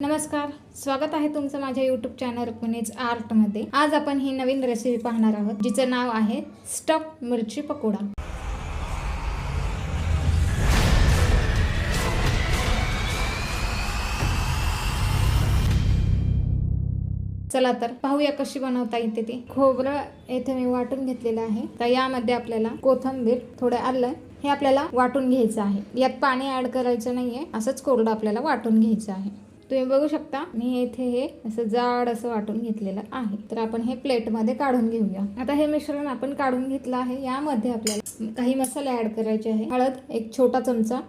नमस्कार स्वागत आहे तुमचं माझ्या यूट्यूब चॅनल पुणेज आर्टमध्ये आज आपण ही नवीन रेसिपी पाहणार आहोत जिचं नाव आहे स्टफ मिरची पकोडा. चला तर पाहूया कशी बनवता येते ती. खोबरं येथे मी वाटून घेतलेलं आहे. तर यामध्ये आपल्याला कोथंबीर थोडं आलं हे आपल्याला वाटून घ्यायचं आहे. यात पाणी ऍड करायचं नाहीये असंच कोरडं आपल्याला वाटून घ्यायचं आहे. तुम्ही बघू शकता मी इथे हे असं जाड असं वाटून घेतलेलं आहे. तर आपण हे प्लेटमध्ये काढून घेऊया. आता हे मिश्रण आपण काढून घेतलं आहे. यामध्ये आपल्याला काही मसाले ऍड करायचे आहे. हळद एक छोटा चमचा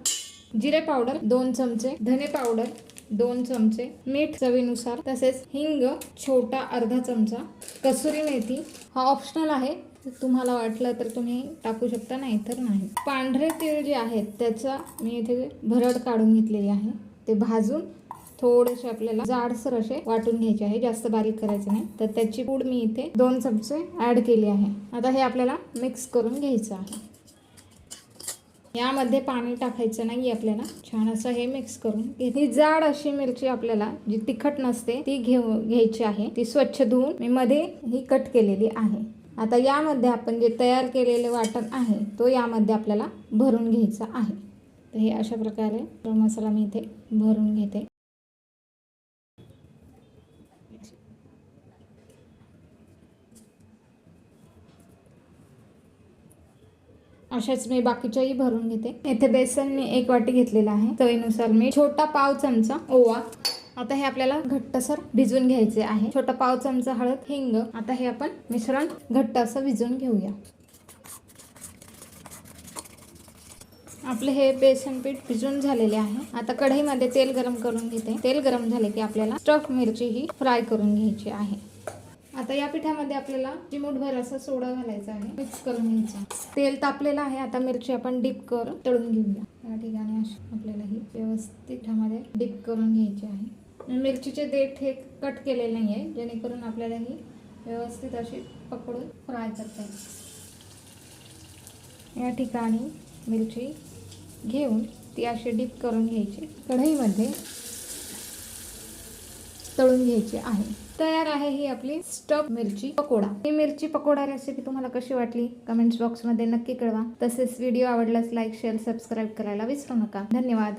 जिरे पावडर दोन चमचे धने पावडर दोन चमचे मीठ चवीनुसार तसेच हिंग छोटा अर्धा चमचा कसुरी मेथी. हा ऑप्शनल आहे. तुम्हाला वाटलं तर तुम्ही टाकू शकता नाही तर नाही. पांढरे तीळ जे आहेत त्याचा मी इथे भरड काढून घेतलेली आहे. ते भाजून थोडेसे आपल्याला जाडसर असे वाटून घ्यायचे आहे. जास्त बारीक करायचे नाही. तर त्याची पूड मी इथे दोन चमचे ऍड केली आहे. आता हे आपल्याला मिक्स करून घ्यायचं आहे. यामध्ये पाणी टाकायचं नाही आपल्याला. छान असं हे मिक्स करून ही जाड अशी मिरची आपल्याला जी तिखट नसते ती घेऊ घ्यायची आहे. ती स्वच्छ धुवून मी मध्ये ही कट केलेली आहे. आता यामध्ये आपण जे तयार केलेले वाटण आहे तो यामध्ये आपल्याला भरून घ्यायचा आहे. तर हे अशा प्रकारे मसाला मी इथे भरून घेते. अशाच मी बाकीच्याही भरून घेते. येथे बेसन मी एक वाटी घेतलेला आहे. चवीनुसार मी छोटा पाव चमचा ओवा. आता हे आपल्याला घट्टसर भिजवून घ्यायचे आहे. छोटा पाव चमचा हळद हिंग. आता हे आपण मिश्रण घट्ट असं भिजवून घेऊया. आपले हे बेसन पीठ भिजून झालेले आहे. आता कढईमध्ये तेल गरम करून घेते. तेल गरम झाले की आपल्याला स्टफ मिरची ही फ्राय करून घ्यायची आहे. आता या पिठामध्ये आपल्याला चिमूटभर असा सोडा घालायचा आहे. मिक्स करून घ्यायचा. तेल तापलेलं आहे. आता मिरची आपण डीप करून तळून घेऊया. या ठिकाणी अशी आपल्याला ही व्यवस्थित पिठामध्ये डीप करून घ्यायची आहे. मिरचीचे देठ हे कट केलेले नाही आहे जेणेकरून आपल्याला ही व्यवस्थित अशी पकडून फ्राय करता येईल. या ठिकाणी मिरची घेऊन ती अशी डीप करून घ्यायची. कढईमध्ये तळून घ्यायची आहे. तयार आहे ही आपली स्टफ मिरची पकोडा. ही मिरची पकोडा रेसिपी तुम्हाला कशी वाटली? कमेंट्स बॉक्समध्ये नक्की कळवा. तसेच व्हिडिओ आवडल्यास लाईक शेअर सबस्क्राईब करायला विसरू नका. धन्यवाद.